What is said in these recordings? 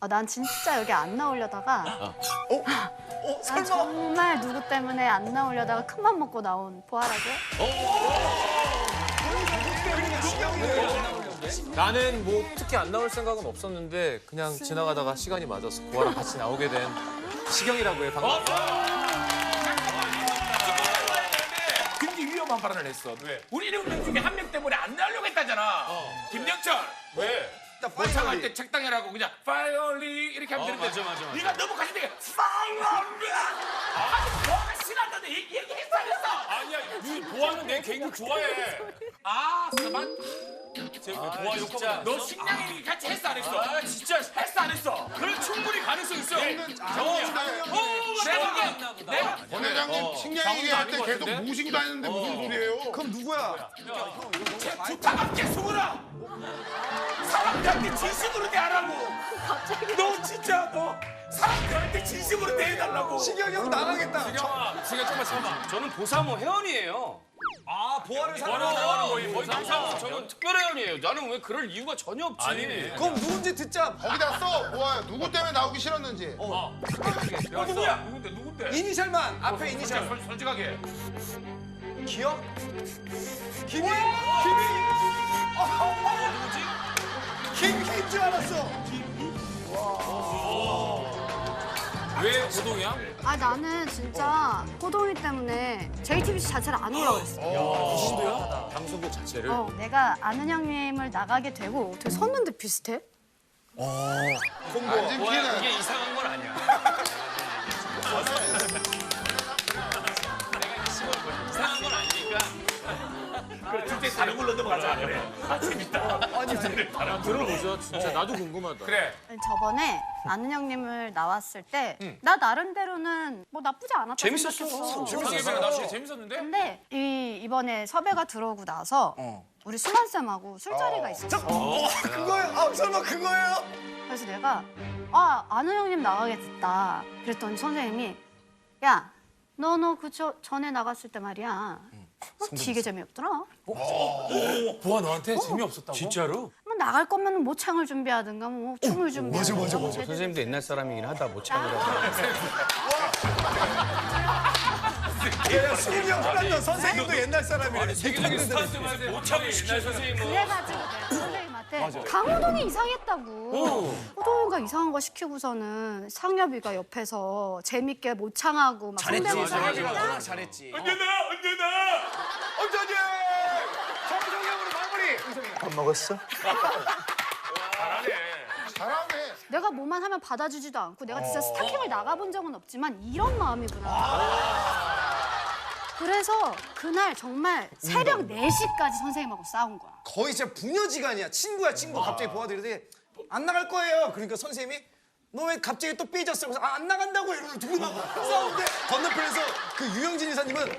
아, 난 진짜 여기 안 나오려다가 어, 난 정말 누구 때문에 안 나오려다가 큰맘 먹고 나온 보아라고 나는 뭐 특히 안 나올 생각은 없었는데 그냥 지나가다가 시간이 맞아서 고아랑 같이 나오게 된 시경이라고 해 방금. 굉장히 위험한 발언을 했어. 왜? 우리 일곱 명 중에 한 명 때문에 안 나오려고 했다잖아. 김영철. 왜? 모창할 때 책당해라고 그냥 파이올리 이렇게 하면 되는데 맞아, 맞아, 맞아. 네가 너무 가슴 되게 파이올리 아주 뭐가 싫었는데 얘기, 얘기했어 안 했어? 아니야, 이 보아는 내 개인기 좋아해. 아 잠깐만 제 보아 욕자. 너 식량이 같이 했어 안 했어? 아 진짜 했어 안 했어? 그럴 충분히 가능성 있어. 네. 내가 내가 권 회장님 식량얘기 할 때 계속 모시고 다니는데 무슨 소리예요? 그럼 누구야? 제 부탁할게 수근아 사람들한테 진심으로 대하라고 너 진짜 너 사람들한테 진심으로 대해달라고 시경이 형 나가겠다. 시경아, 시경 정말 참아. 저는 보사모 회원이에요. 아 보아를 사랑하는. 거예요. 거의 보사모 저는 특별 회원이에요. 나는 왜 그럴 이유가 전혀 없지. 아니. 그럼 누군지 듣자. 거기다 써 보아요. 누구 때문에 나오기 싫었는지. 어 누구야 누군데 누군데 이니셜만 앞에 이니셜. 솔- 솔직하게 기억? 김이? 김이? 누구지? 김인 줄 알았어. 왜 고동이야? 아 나는 진짜 호동이 때문에 JTBC 자체를 안 오라고 그랬어 방송국 자체를. 어, 내가 아는 형님을 나가게 되고 어떻게 섰는데 비슷해? 안 지키는. 이게 이상한 건 아니야. 다른 걸로 넘어가자 그래 아 재밌다 들어보죠. 진짜 나도 궁금하다. 그래 저번에 아는 형님을 나왔을 때 나 나름대로는 뭐 나쁘지 않았다 재밌었어. 생각했어. 재밌었어 나 진짜 재밌었는데 근데 이 이번에 섭외가 들어오고 나서 우리 수만 쌤하고 술자리가 있었어. 그거예요? 아 설마 그거예요? 그래서 내가 아 아는 형님 나가게 됐다. 그랬더니 선생님이 야 너 너그 전에 나갔을 때 말이야. 어, 되게 재미없더라. 보아 너한테 재미없었다고? 진짜로? 뭐 나갈 거면 모창을 준비하든가 뭐 춤을 준비하든가. 맞아 맞아 맞아. 선생님도 옛날 사람이긴 하다 모창을 해서. 야, 수근이 형 혼났다. 선생님도 옛날 사람이래. 세계적인. 모창을 시킨 선생님은 그래가지고 내가 선생님한테 강호동이 이상했다고. 호동이가 이상한 거 시키고서는 상엽이가 옆에서 재밌게 모창하고 막 성대모사 하니까 잘했지. 언제나 언제나 언제니? 정성이 형으로 마무리. 잘하네. 내가 뭐만 하면 받아주지도 않고 내가 진짜 스타킹을 나가본 적은 없지만 이런 마음이구나. 그래서 그날 정말 새벽 4시까지 선생님하고 싸운 거야. 거의 진짜 부녀지간이야. 친구야 친구. 갑자기 보아들이더니 안 나갈 거예요. 그러니까 선생님이 너 왜 갑자기 또 삐졌어? 그래서 아, 안 나간다고 이러고 둘이 막 싸우는데 건너편에서 그 유영진 이사님은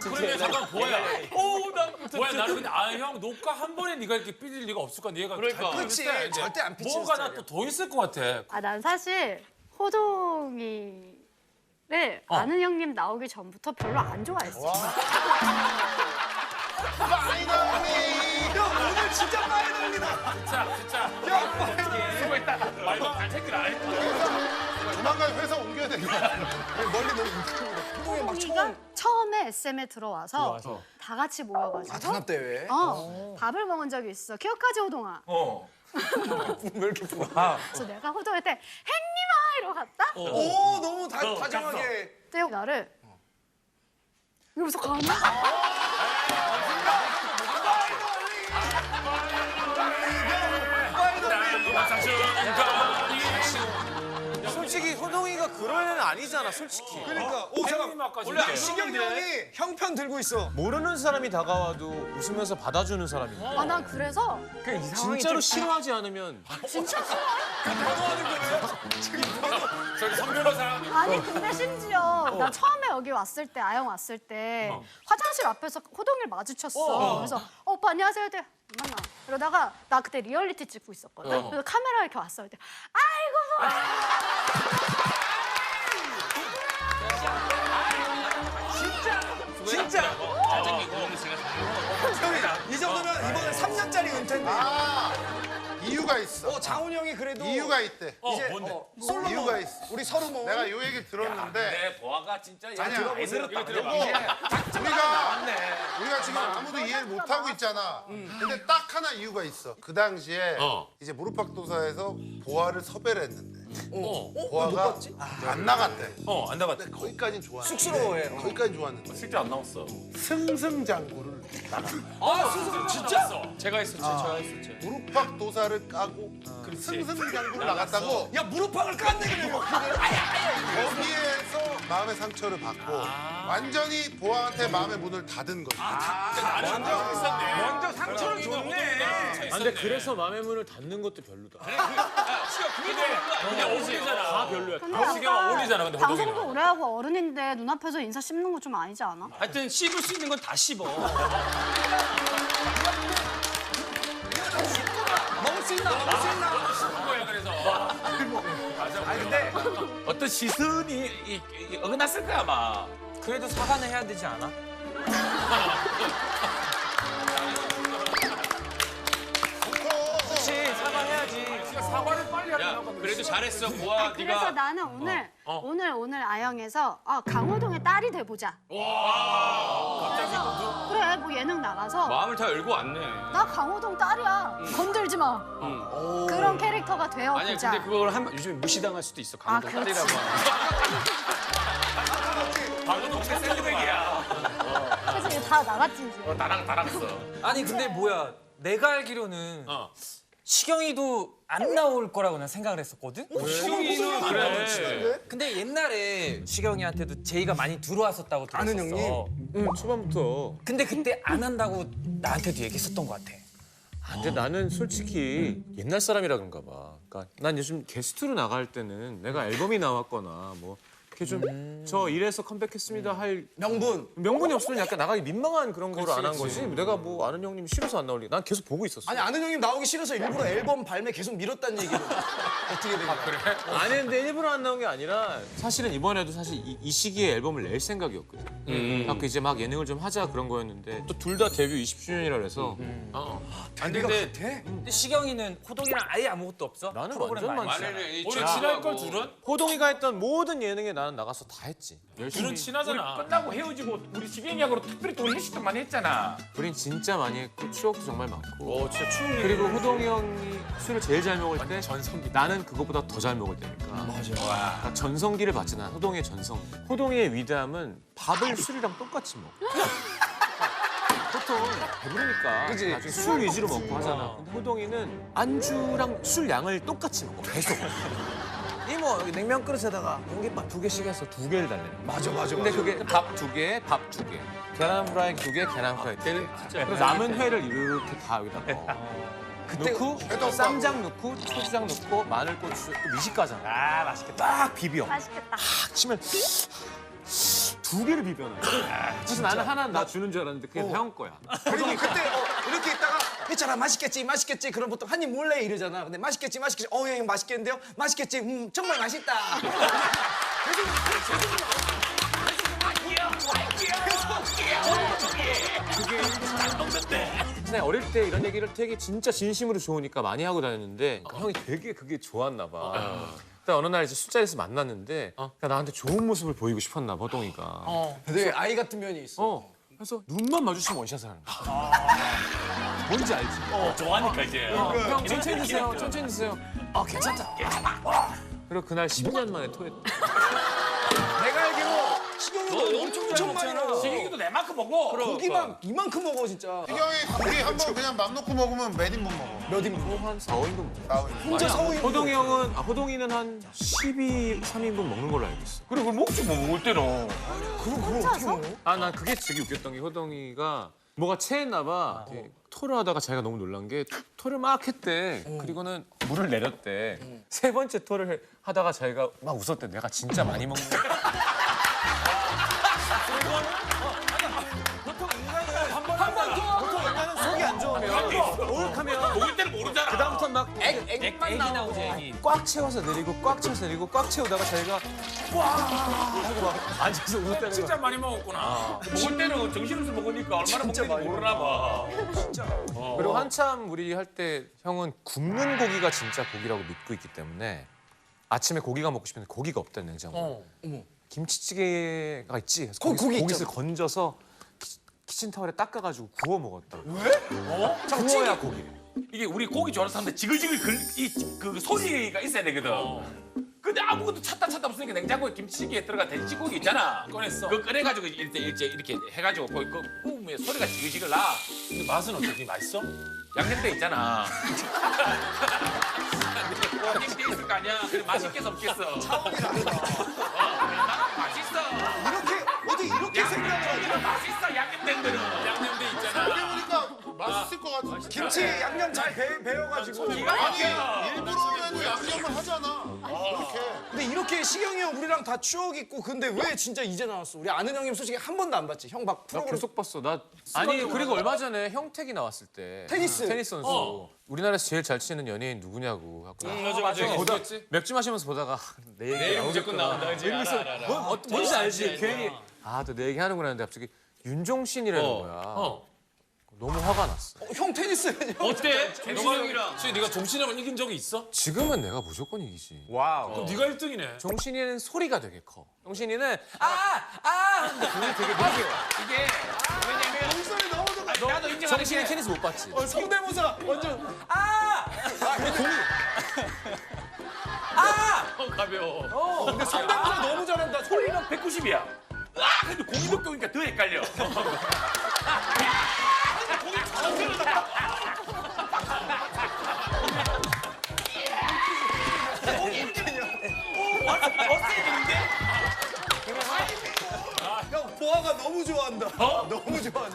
그런데 잠깐 보아야. 오나 보아 나는 근데 아형 녹화 한 번에 네가 이렇게 삐질 리가 없을 거야. 네가 그러니까. 잘 그치, 절대 안 삐치는 뭐가 나. 또 더 있을 것 같아. 아, 난 사실 호동이를 아는 형님 나오기 전부터 별로 안 좋아했어. 파이널리. 형 오늘 진짜 파이널이다. 진짜 진짜 형 파이널. 수고했다 말도 잘 챙기라 조만간 회사 옮겨야 되겠다. 멀리 너무 운동이 막 호동이가 처음 처음에 SM에 들어와서, 다 같이 모여가지고 아 단합 대회. 어, 밥을 먹은 적이 있어. 기억하지 호동아? 어 왜 이렇게 부어? 그래서 내가 호동한테 행님아 이러고 갔다. 오 너무 다, 다정하게. 근데 나를 이러면서 가는 그런 애는 아니잖아, 솔직히. 그러니까 오 잠깐. 원래 안 시경이 형이 형편 들고 있어. 모르는 사람이 다가와도 웃으면서 받아주는 사람인데 아, 난 그래서 진짜로 싫어하지 않으면 진짜 싫어. 저기 선별호사 아니 근데 심지어 나 처음에 여기 왔을 때 아영 왔을 때 화장실 앞에서 호동이를 마주쳤어. 그래서 어, 오빠 안녕하세요. 때 만나. 이러다가 나 그때 리얼리티 찍고 있었거든. 그래서 카메라 이렇게 왔어. 그때 아이고 진짜. 그러면 제가 이 정도면 이번에 3년짜리 은퇴인데. 아 이유가 있어. 어, 장훈이 형이 그래도 이유가 있대. 이제 뭔데? 어, 솔로 이유가 있어. 우리 서로 뭐 내가 요 얘기 들었는데 내 보아가 진짜 아니야. 많이 들었다. 요거 이제 우리가. 우리가 지금 아무도 이해를 못 하고 있잖아. 근데 딱 하나 이유가 있어. 그 당시에 어. 이제 무릎팍도사에서 보아를 섭외를 했는데 어, 보아가 안 나갔대. 어, 안 나갔대. 근데 거기까진 좋았는데. 쑥스러워해. 어. 거기까진 좋았는데 실제 안 나왔어. 승승장구를 아, 스스로 진짜? 제가 했었죠. 제가 했었죠. 무릎팍 도사를 까고 승승장구를 나갔다고 야 무릎팍을 깠네 그래. 거기에서 마음의 상처를 받고 완전히 보아한테 마음의 문을 닫은 거지. 완전 비싼데. 먼저 상처를 줬네. 아, 근데 그래서 마음의 문을 닫는 것도 별로다. 근데 어울리잖아. 다 별로야. 근데 시계가 약간 어울리잖아, 근데 방송도 호동이랑. 오래 하고 어른인데 눈앞에서 인사 씹는 거 좀 아니지 않아? 하여튼 씹을 수 있는 건 다 씹어. 먹을 수 있나? 먹을 수 있나? 어떤 시선이 이- 이- 어긋났을 거야 아마. 그래도 사과는 해야 되지 않아? 사과를 빨리 야 하려고. 그래도 잘했어 보아 그래서 네가 나는 오늘 어. 오늘 오늘 아영에서 아, 강호동의 딸이 돼 보자. 그래서 그래 뭐 예능 나가서 마음을 다 열고 왔네. 나 강호동 딸이야. 건들지 마. 그런 캐릭터가 되어 아니 보자. 근데 그걸 한 요즘에 무시당할 수도 있어. 아, 강호동 그렇지. 딸이라고. 방금 동생 샌드백이야. 그래서 이제 다 나갔지 이제. 어, 나랑 나랑어. 아니 근데 뭐야 내가 알기로는 어. 시경이도 안 나올 거라고 난 생각을 했었거든? 시경이는 그래. 근데 옛날에 시경이한테도 제의가 많이 들어왔었다고 들었었어 아는 형님? 응, 초반부터. 근데 그때 안 한다고 나한테도 얘기했었던 것 같아 아, 근데 나는 솔직히 옛날 사람이라 그런가 봐. 그러니까 난 요즘 게스트로 나갈 때는 내가 앨범이 나왔거나 뭐 이렇게 좀 저 이래서 컴백했습니다 할 명분. 명분이 없으면 약간 나가기 민망한 그런 거를 안 한 거지. 내가 뭐 아는 형님 싫어서 안 나올리. 난 계속 보고 있었어. 아니 아는 형님 나오기 싫어서 일부러 앨범 발매 계속 미뤘다는 얘기를 어떻게 된 거야? 그래? 아니 근데 일부러 안 나온 게 아니라 사실은 이번에도 사실 이, 이 시기에 앨범을 낼 생각이었거든. 그래서 이제 막 예능을 좀 하자 그런 거였는데 또 둘 다 데뷔 20주년이라 그래서 어. 아니 근데, 근데 시경이는 호동이랑 아예 아무것도 없어? 나는 프로그램 완전 많지. 우리 친할 걸 둘은? 호동이가 했던 모든 예능에 나는 나가서 다 했지. 둘은 친하잖아. 끝나고 헤어지고 우리 지경이하고 특별히 또 회식도 많이 했잖아. 우린 진짜 많이 했고 추억도 정말 많고. 어 진짜 일. 그리고 호동이 형이 술을 제일 잘 먹을 때 전성기. 나는 그것보다 더 잘 먹을 때니까. 맞아. 그러니까 전성기를 봤지 난 호동이의 전성. 호동이의 위대함은 밥을 술이랑 똑같이 먹어. 보통 배부르니까 그치. 나중에 술 위주로 먹고 하잖아. 근데 호동이는 안주랑 술 양을 똑같이 먹어. 계속. 이모 여기 냉면 그릇에다가 공깃밥 두 개씩 해서 두 개를 달래. 맞아 맞아 근데 맞아. 그게 밥 두 개, 밥 두 개. 계란 프라이 두 개, 계란 프라이 두 개. 그래서 남은 회를 이렇게 다 여기다 넣어. 그때 넣고 쌈장 넣고 초주장 넣고 마늘 고추 또 미식가잖아. 아 맛있겠다. 딱 비벼. 맛있겠다. 딱 치면 두 개를 비벼놔. 그래서 나는 하나 나 주는 줄 알았는데 그게 형 거야. 그리고 그때 어, 이렇게 있다가 했잖아 맛있겠지 맛있겠지. 그럼 보통 한 입 몰래 이러잖아. 근데 맛있겠지 맛있겠지. 어 형님 맛있겠는데요? 맛있겠지. 음 정말 맛있다. 근데 어릴 때 이런 얘기를 되게 진짜 진심으로 좋으니까 많이 하고 다녔는데 그 형이 되게 그게 좋았나 봐. 근데 어느 날 이제 술자리에서 만났는데 그러니까 나한테 좋은 모습을 보이고 싶었나 봐, 호동이가. 되게 아이 같은 면이 있어. 어. 그래서 눈만 마주치면 원샷을 하는 거야. 뭔지 알지? 어, 좋아하니까 이제. 형 천천히 드세요. 천천히 드세요. 아 괜찮다. 괜찮아. 그리고 그날 10년 만에 토했다. 내가 알기로 식용유도 엄청 많이 먹어 지경이도 내만큼 먹어. 고기만 이만큼 먹어 진짜 희경이 고기 한 번 그냥 맘 놓고 먹으면 몇 인분 먹어? 몇 인분 한 4, 5인분 먹어. 나오니. 혼자 서우 인분 호동이 형은 아, 호동이는 한 12, 3인분 먹는 걸로 알고 있어. 그래 그걸 먹지 뭐 먹을 때는. 그럼 그걸 어떻게 먹어? 아, 난 그게 되게 웃겼던 게 호동이가 뭐가 체했나 봐. 이렇게 토를 하다가 자기가 너무 놀란 게 토를 막 했대. 그리고는 물을 내렸대. 세 번째 토를 하다가 자기가 막 웃었대. 내가 진짜 많이 먹는 거. 보 그다음부터 막 액, 액만 나오지 액이. 꽉 채워서 내리고 꽉 채워서 내리고 꽉 채우다가 자기가 와 하고 막 앉아서 웃었다는 거. 진짜 많이 먹었구나. 먹을 때는 정신없이 먹으니까 얼마나 먹는지 모르나 봐. 그리고 한참 우리 할 때 형은 굽는 고기가 진짜 고기라고 믿고 있기 때문에 아침에 고기가 먹고 싶은데 고기가 없다는 냉장고 에 김치찌개가 있지. 그래서 거- 거기서 고기 거기서 건져서 키- 키친 타월에 닦아가지고 구워 먹었다. 왜? 어? 구워야 고기. 이게 우리 고기 좋아하는 사람들 지글지글 글, 이, 그 소리가 있어야 되거든. 근데 아무것도 찾다 찾다 없으니까 냉장고에 김치찌개에 들어가 돼지고기 있잖아. 꺼냈어. 그거 꺼내가지고 이렇게, 이렇게, 이렇게 해가지고 거기 그 구우면 소리가 지글지글 나. 근데 맛은 어떻게 맛있어? 양념돼 있잖아. 양념돼 있을 거 아니야. 그래 맛있겠어 없겠어. 차원이 다르다. 맛있어. 이렇게 어떻게 이렇게 생각을 하지? 이거 맛있어 양념된 거는. 양념돼 있잖아. 그러니까 맛있을 것 같은데. 김치 양념 잘 배, 배워가지고 기가 막혀. 일부러라도 양념을 하잖아. 이렇게. 근데 이렇게 시경이 형 우리랑 다 추억 있고 근데 왜 진짜 이제 나왔어? 우리 아는 형님 솔직히 한 번도 안 봤지? 형 막 나 프로그램 계속 봤어. 나 아니 그리고 얼마 전에 형택이 나왔을 때 테니스. 테니스 선수 우리나라에서 제일 잘 치는 연예인 누구냐고 하고 맞아 맞아. 보다 맥주 마시면서 보다가 내 얘기 내일 무조건. 나온다. 그지? 알아, 알아, 알아. 뭐, 어, 뭔지 알지? 괜히 아 또 내 얘기 하는구나 했는데 갑자기 윤종신이라는 어. 거야. 너무 화가 났어. 어, 형 테니스 어때? 종신이 형이랑. 지금 네가 종신이랑 이긴 적이 있어? 지금은 내가 무조건 이기지. 그럼 네가 1등이네. 종신이는 소리가 되게 커. 종신이는 아 아 근데 그게 되게 느려. 이게 왜냐면 목소리 너무 좋아. 나도 인정하는 종신이 게 테니스 못 봤지? 어, 성대모사 완전 어, 가벼워. 어, 근데 성대모사 너무 잘한다. 소리는 190이야. 아, 근데 공이 오니까 더 헷갈려.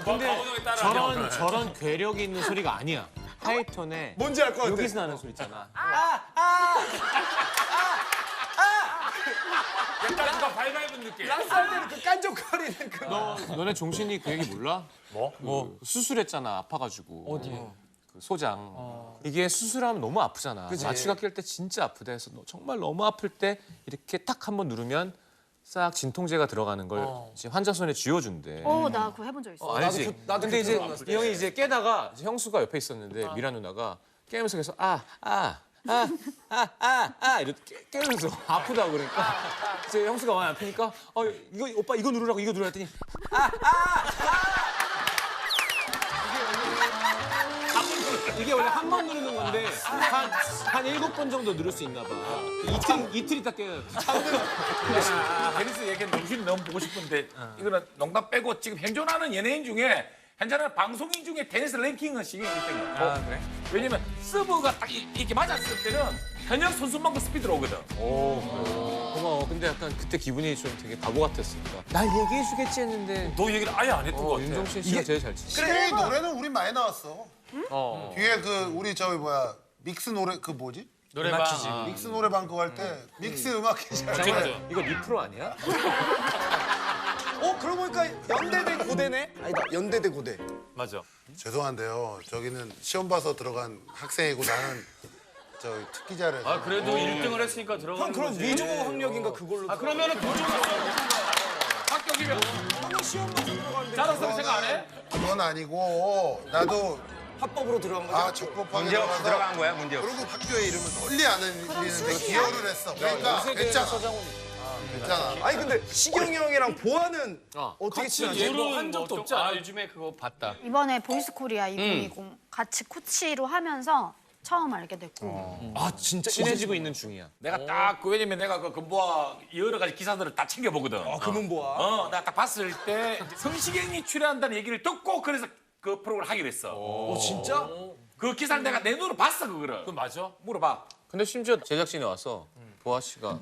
너무 좋아한다. 강호동이 따라. 저런 저런 괴력이 있는 소리가 아니야. 하이톤에 뭔지 알 것 같아. 여기서 나는 소리 있잖아. 약간 누가 발발분 느낌. 쌀 때는 그 깐족거리는 그. 너 너네 종신이 그 얘기 몰라? 뭐? 뭐 수술했잖아 아파가지고 어디? 그 소장 이게 수술하면 너무 아프잖아. 마취가 낄 때 진짜 아프다 해서 너 정말 너무 아플 때 이렇게 딱한번 누르면 싹 진통제가 들어가는 걸 이제 환자 손에 쥐어준대. 어, 나 그거 해본 적 있어. 알지? 나도 그- 나도 근데 그 이제 들어봤을 이 형이 이제 깨다가 이제 형수가 옆에 있었는데 미라 누나가 깨면서 계속 아 아 아 아 아 아 이렇게 깨- 깨면서 아프다고 그러니까 이제 형수가 많이 아프니까 어 이거 오빠 이거 누르라고 이거 누르라 했더니 아 아 아 이게 원래 한 번 누르는 건데 한 한 일곱 번 정도 누를 수 있나 봐. 이틀 이틀 있다 깨요. 테니스 얘기는 정신이 너무 보고 싶은데 이거는 농담 빼고 지금 현존하는 연예인 중에 현존하는 방송인 중에 테니스 랭킹은 시경이 1등이야. 아, 그래? 왜냐면 서브가 딱 이- 이렇게 맞았을 때는 현역 선수만큼 스피드로 오거든. 고마워. 근데 약간 그때 기분이 좀 되게 바보 같았으니까. 날 얘기해 주겠지 했는데 너 얘기를 아예 안 했던 것 어, 같아. 윤종신 씨가 제일 잘 치지. 시경이 노래는 우리 많이 나왔어. 어. 뒤에 그 우리 저기 뭐야 믹스 노래 그 뭐지? 노래방. 믹스 노래방 그거 할 때 믹스 음악 기자. 맞아. 이거 리프로 아니야? 어 그러고 보니까 연대 대 고대네. 아니다 연대 대 고대. 맞아. 죄송한데요. 저기는 시험 봐서 들어간 학생이고 나는 저 특기자를. 아 그래도 1등을 했으니까 형 들어가는 그럼 거지. 위조 학력인가 그걸로. 아 그러면은 도중 합격이면 형은 시험 봐서 들어가는데 자랑스러운 생각 안 해? 그건 아니고 나도 합법으로 들어간 거죠? 아 적법하게 들어가서 들어간 거야 문제 없이. 그리고 학교에 이름을 널리 안 흘리는데 기여를 했어. 그러니까 괜찮아. 아, 괜찮아. 아니 근데 시경이 형이랑 보아는 어. 어떻게 친하지? 얘로 한 적도 없지 않아? 요즘에 그거 봤다. 이번에 보이스 코리아 2020 같이 코치로 하면서 처음 알게 됐고. 아 진짜 친해지고 있는 중이야. 내가 딱 그 왜냐면 내가 그 근보아 여러 가지 기사들을 다 챙겨 보거든. 아 금은 보아. 어, 내가 딱 봤을 때 성시경이 출연한다는 얘기를 듣고 그래서 그 프로그램을 하기로 했어. 어 진짜? 그 기사를 내가 내 눈으로 봤어 그거를. 그 맞아? 물어봐. 근데 심지어 제작진이 와서 보아 씨가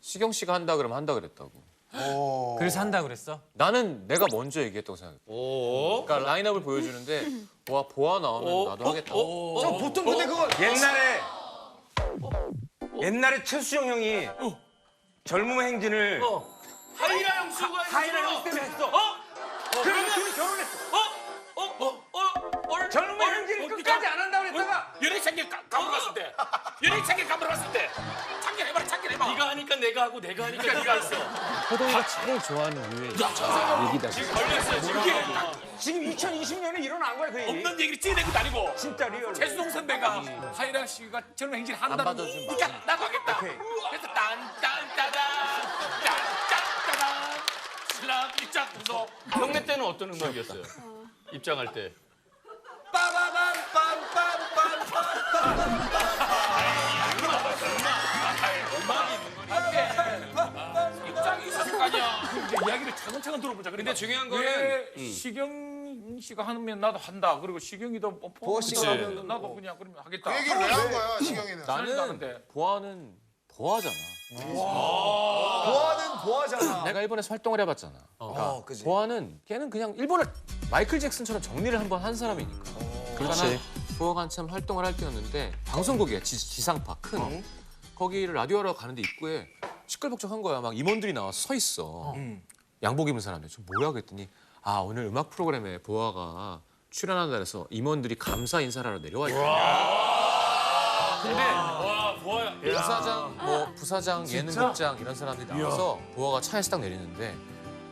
시경 씨가 한다 그러면 한다 그랬다고. 어. 그래서 한다 그랬어? 나는 내가 먼저 얘기했다고 생각해. 그러니까 라인업을 보여주는데 와 보아 나오면 나도 하겠다 고. 저 보통 근데 그거 옛날에 옛날에 최수정 형이 젊음의 행진을 하이라 형수가 하이라 형 때문에 했어. 어? 그러면 둘이 결혼했어. 참깨 까- 감으러 갔을 때. 연예인 참깨 감으러 갔을 때. 참깨 해봐라 참깨 해봐. 네가 하니까 내가 하고 내가 하니까 네가 했어. 호동이가 제일 좋아하는 류의 얘기다. 걸렸어요 지금. 이게 지금 2020년에 일어난 거야 그 일이. 없는 얘기를 찌내는 것도 아니고. 진짜 리얼. 최수종 선배가 하이랑 씨가 젊은 행진 한다는 그러니까 나도 하겠다. 그래서 딴딴따단 딴딴따단. 슬람 입장 부서 형네 때는 어떤 음악이었어요? 입장할 때. 입장이 있었을 거 아니야 이제 이야기를 차근차근 들어보자 근데 중요한 왜 거는 시경 씨가 하면 나도 한다 그리고 시경이도 뭐 보아 씨가 그치. 하면 나도 그냥 그러면 하겠다 그 얘기를 왜 한 거야 시경이는? 나는. 보아는 보아잖아. 보아는 보아잖아. 내가 일본에서 활동을 해봤잖아. 그러니까 어, 그지. 보아는 걔는 그냥 일본을 마이클 잭슨처럼 정리를 한번 한 사람이니까. 그러니까 난 보아가 한참 활동을 할 때였는데 방송국이야 지, 지상파 큰 거기를 라디오하러 가는데 입구에 시끌벅적한 거야. 막 임원들이 나와서 서 있어. 양복 입은 사람들. 저 뭐야 그랬더니 아 오늘 음악 프로그램에 보아가 출연한다 그래서 임원들이 감사 인사를 하러 내려와 있대. 근데 와 보아야. 부사장, 뭐 부사장, 예능국장 이런 사람들이 나와서 보아가 차에서 딱 내리는데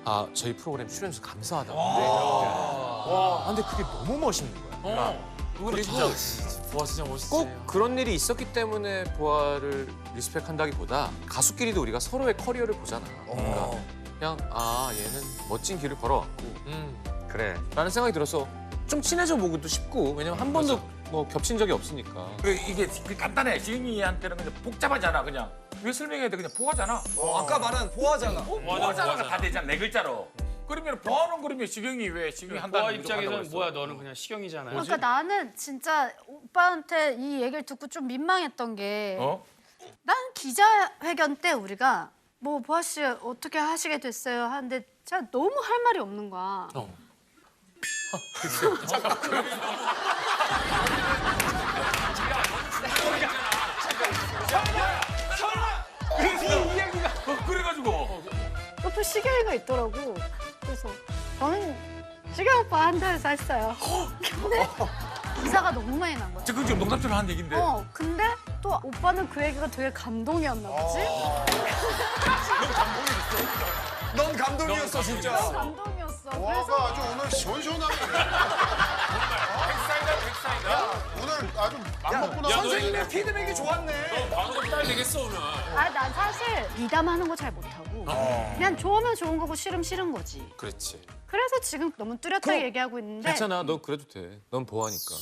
아 저희 프로그램 출연해서 감사하다고. 와, 근데 그게 너무 멋있는 거야. 그리고 보아 진짜 멋있지. 꼭 그런 일이 있었기 때문에 보아를 리스펙한다기보다 가수끼리도 우리가 서로의 커리어를 보잖아. 그러니까 그냥 아 얘는 멋진 길을 걸어왔고. 그래. 라는 생각이 들어서 좀 친해져 보기도 쉽고 왜냐면 한 번도 뭐 겹친 적이 없으니까. 그 이게 그 간단해 지경이한테는 그냥 복잡하잖아 그냥 왜 설명해야 돼 그냥 보아잖아 어, 아까 말한 보아잖아. 보아잖아가 다 되잖아 네 글자로 그러면 보아는 그러면 시경이 왜 시경이 한다는 보아 게 입장에서는 뭐야? 너는 그냥 시경이잖아. 그러니까 나는 진짜 오빠한테 이 얘기를 듣고 좀 민망했던 게 어? 난 기자회견 때 우리가 뭐 보아 씨 어떻게 하시게 됐어요 하는데 제가 너무 할 말이 없는 거야. 어, 그래가지고 옆에 시경이가 있더라고. 그래서 저는 시경 오빠 한다해서 했어요. 근데 기사가 너무 많이 난 거야. 지금 지금 농담처럼 한 얘긴데 어, 근데 또 오빠는 그 얘기가 되게 감동이었나 보지? 넌 감동이었어 진짜. 감동이었어. 그래서 보아가 아주 오늘 시원시원하게. 백사이다 백사이다 오늘 아주 맘 먹고 나왔네. 선생님의 피드백이 좋았네. 방송 따야 되겠어 오늘. 아, 난 사실 미담하는 거 잘 못하고 그냥 좋으면 좋은 거고 싫으면 싫은 거지. 그렇지. 그래서 지금 너무 뚜렷하게 얘기하고 있는데 괜찮아, 너 그래도 돼. 넌 보아니까.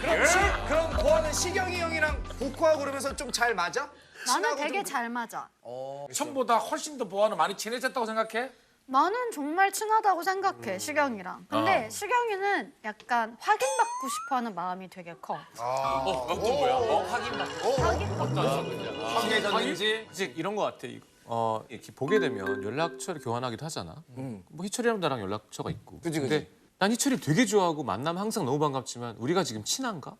그럼, 시, 그럼 보아는 시경이 형이랑 복화하고 그러면서 좀 잘 맞아? 나는 친하고 되게 좀- 잘 맞아. 처음보다 훨씬 더 보아는 많이 친해졌다고 생각해? 나는 정말 친하다고 생각해, 시경이랑. 근데 시경이는 약간 확인받고 싶어하는 마음이 되게 커. 그건 또 뭐야? 어? 확인해졌는지 이제 이런 거 같아. 이거. 어 이렇게 보게 되면 연락처를 교환하기도 하잖아. 뭐 희철이랑 나랑 연락처가 있고. 그지, 그지. 근데 난 희철이 되게 좋아하고 만나면 항상 너무 반갑지만 우리가 지금 친한가?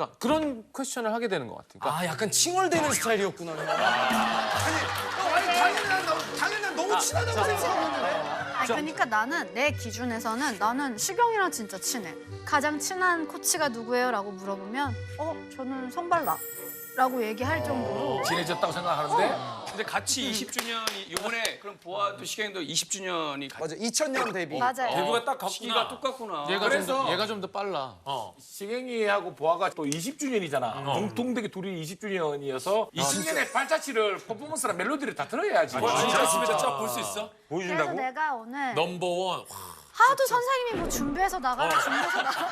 그러니까 그런 퀘스천을 하게 되는 것 같아. 그러니까 아 약간 칭얼대는 스타일이었구나. 아니, 어, 아니 당연히 난, 너- 당연히 난 너무 친하다고 생각했는데. 아니, 그러니까 나는 내 기준에서는 나는 시경이랑 진짜 친해. 가장 친한 코치가 누구예요? 라고 물어보면 어, 저는 성발라. 라고 얘기할 정도로. 친해졌다고 생각하는데? 근데 같이 20주년이 이번에 그럼 보아도 시경도 20주년이 같이 맞아 2000년 데뷔. 맞아요. 대구가 딱 시기가 같구나 똑같구나. 얘가 좀 그래서- 더, 얘가 좀 더 빨라. 시경이하고 보아가 또 20주년이잖아. 공통되게 둘이 20주년이어서 20년의 발자취를 퍼포먼스랑 멜로디를 다 들어야지. 진짜 집에서 쫙볼수 있어? 그래서 내가 오늘 넘버원. 하도 선생님이 뭐 준비해서 나가라 준비해서 나가라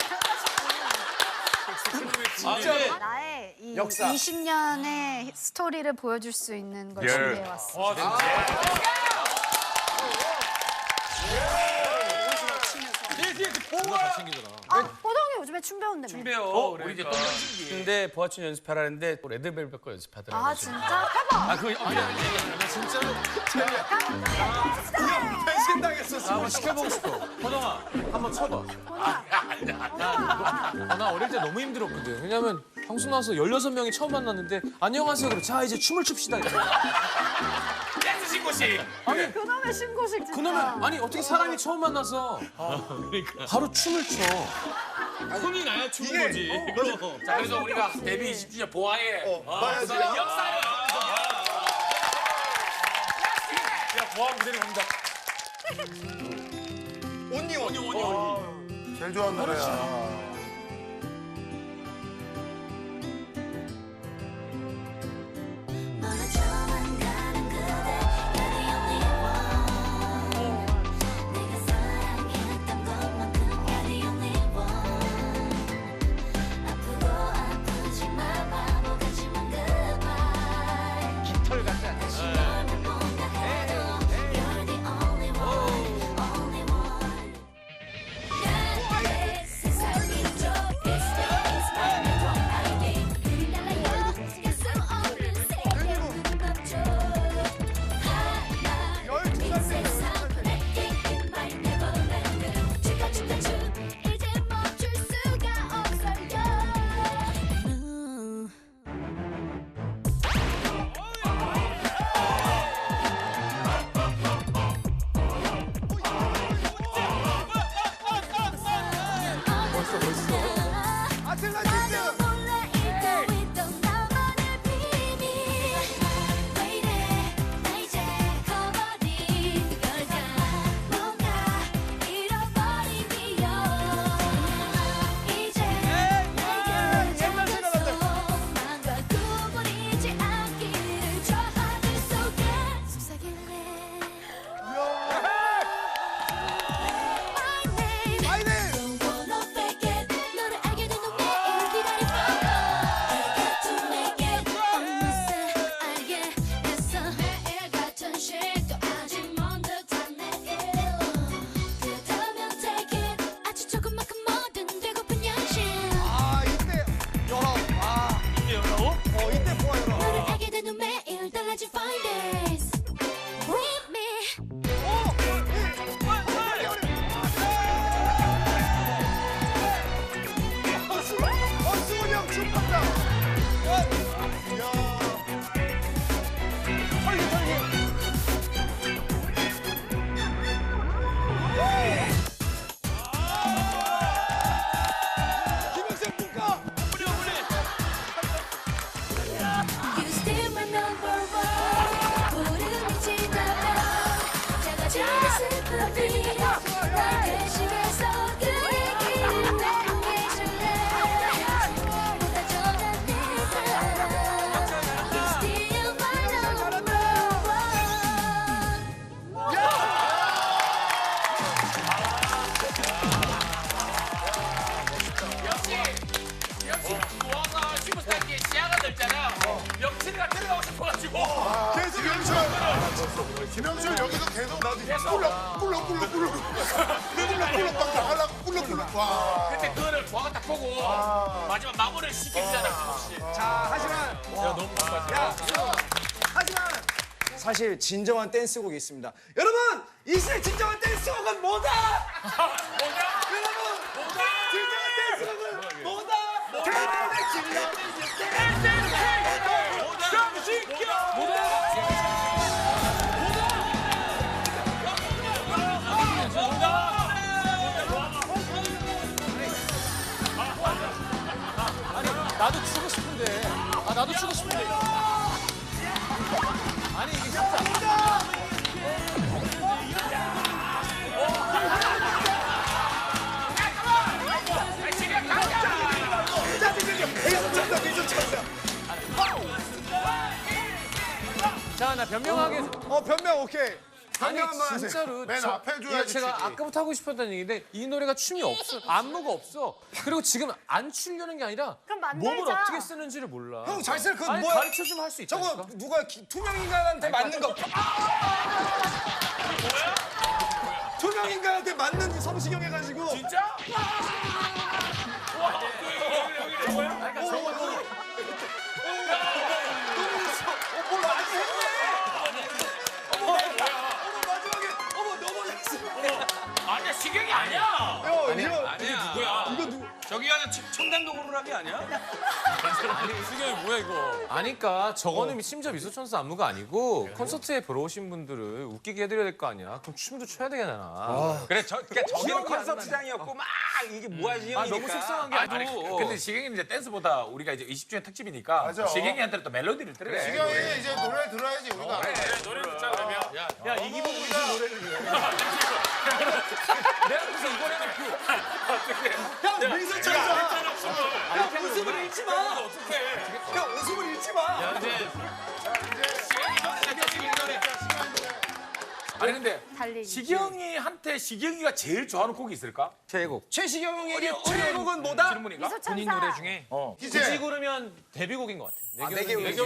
진짜. 나의 이 역사. 20년의 스토리를 보여줄 수 있는 걸 준비해 왔어. 와 진짜. 아, 호동이 요즘에 춤 배운다며. 춤 배워. 어? 우리 이제 그러니까. 또 근데 보아춤 연습하라는데 또 레드벨벳 거 연습하더라고. 아, 진짜? 해봐. 아 그거 어, 미안. 변신당했어. 한번 시켜보고 싶어. 호동아, 한번 쳐봐. 아, 아, 나 어릴 때 너무 힘들었거든. 왜냐면 방송 나와서 16명이 처음 만났는데 안녕하세요. 그래. 자, 이제 춤을 춥시다. 이래. 아니, 네, 그놈의 신고식 진짜. 그놈의 아니, 어떻게 사람이 처음 만나서 아, 그러니까. 바로 춤을 춰. 혼이 나야 춤 거지. 어, 그럼. 자, 그래서 우리가 데뷔 20주년 보아의 어, 어 아, 맞아. 역사를 야, 보아 무대를 봅니다. 온니 온. 언니, 언니. 어. 제일 좋아하는 노래야. 이슬의 진정한 댄스곡이 있습니다. 여러분, 이슬의 진정한 댄스곡은 뭐다? 뭐다? 여러분, 뭐다? 진정한 댄스곡은 뭐다? 뭐다? 나도 추고 싶은데. 아, 나도 추고 싶은데. 자, 나 변명하게. 어, 변명 오케이. 아니 변명만 진짜로 맨 저- 앞에 줘야지 제가 특히. 아까부터 하고 싶었던 얘기인데 이 노래가 춤이 없어 안무가 없어 그리고 지금 안 추려는 게 아니라 그럼 몸을 어떻게 쓰는지를 몰라 형, 잘 쓸 그건 아니, 뭐야? 가르쳐 주면 할 수 있다 저거 누가 기- 투명 인간한테 맞는 거. 투명 인간한테 맞는 그 성시경 해가지고. 진짜? 저기 하나 청- 청담도 호루라기 아니야? 수경이 뭐야 이거? 아니까 저거는 심지어 미소천사 안무가 아니고 콘서트에 보러 오신 분들을 웃기게 해드려야 될 거 아니야. 그럼 춤도 춰야 되잖아. 그래 저 그러니까 저기는 콘서트장이었고 막 이게 무아지형이니까. 아 너무 속상한 게 아니, 아니고. 근데 시경이는 이제 댄스보다 우리가 이제 20주년 특집이니까 맞아. 시경이한테는 또 멜로디를 들어야 돼. 시경이 이제 노래를 들어야지 우리가. 노래 듣자 그러면. 야 이기복 무슨 노래를 내가 무슨 이번에는 그 형 미소천사. 형 웃음을 잃지 마. 형 웃음을 잃지 마. 아니 근데 달리기. 시경이한테 시경이가 제일 좋아하는 곡이 있을까? 최애곡. 최시경에게 최애곡은 뭐다? 질문인가? 미소천사. 중에 희재. 굳이 고르면 데뷔곡인 것 같아. 아, 내 개울 희재.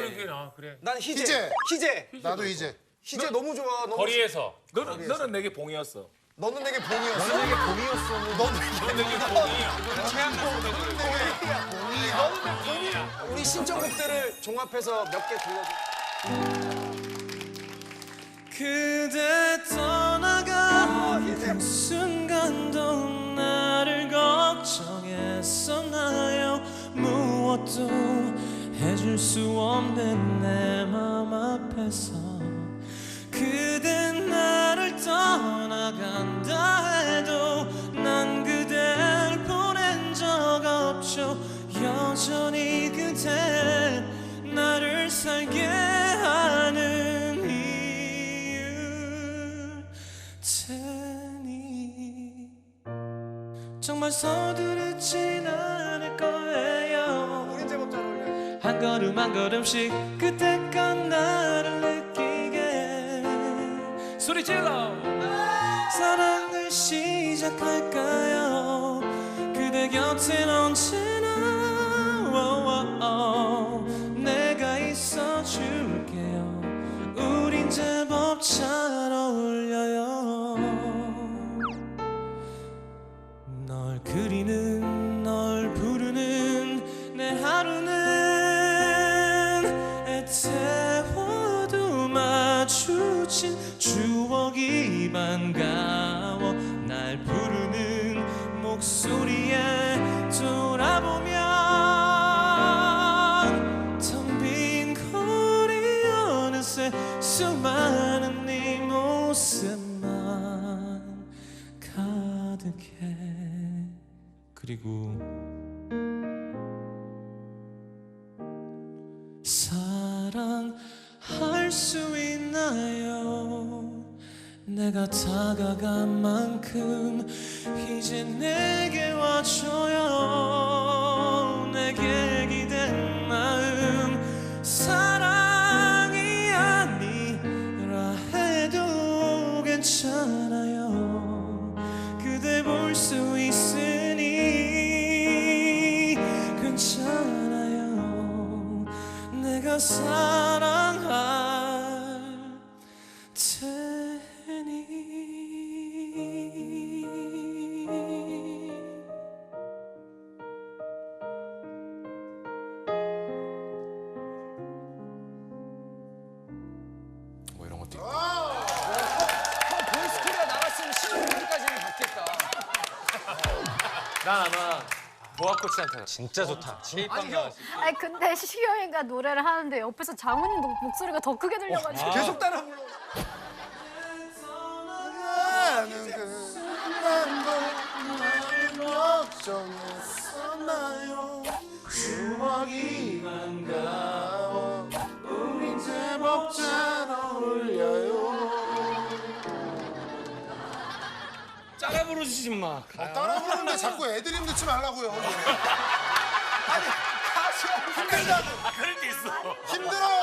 그래. 난 희재. 희재. 희재. 나도 이제. 희재 너무 좋아. 너무 거리에서. 너는 너는 내게 봉이었어. 너는 내게 봉이었어. 너는 내게 봄이었어. 너는 내게 봉이. 우리 신청곡들을 종합해서 몇 개 들려줘. 그대 떠나간 순간도 나를 걱정했었나요 무엇도 해줄 수 없는 내 맘 앞에서 그대 나를 떠나간다 해도 난 그댈 보낸 적 없죠. 여전히 그대 나를 살게 하는 이유 테니. 정말 서두르진 않을 거예요. 한 걸음 한 걸음씩 그때껏 나를 느끼게 질러. 사랑을 시작할까요? 그대 곁엔 언제 수많은 네 모습만 가득해. 그리고 사랑할 수 있나요? 내가 다가간 만큼 이제 내게 와줘요 내 코치한테 진짜 좋다. 아니 형 아니 근데 시경이가 노래를 하는데 옆에서 장훈이 목- 목소리가 더 크게 들려가지고. 계속 따라 불러. 자꾸 애드립 넣지 말라고요. 그럴 게 있어. 힘들어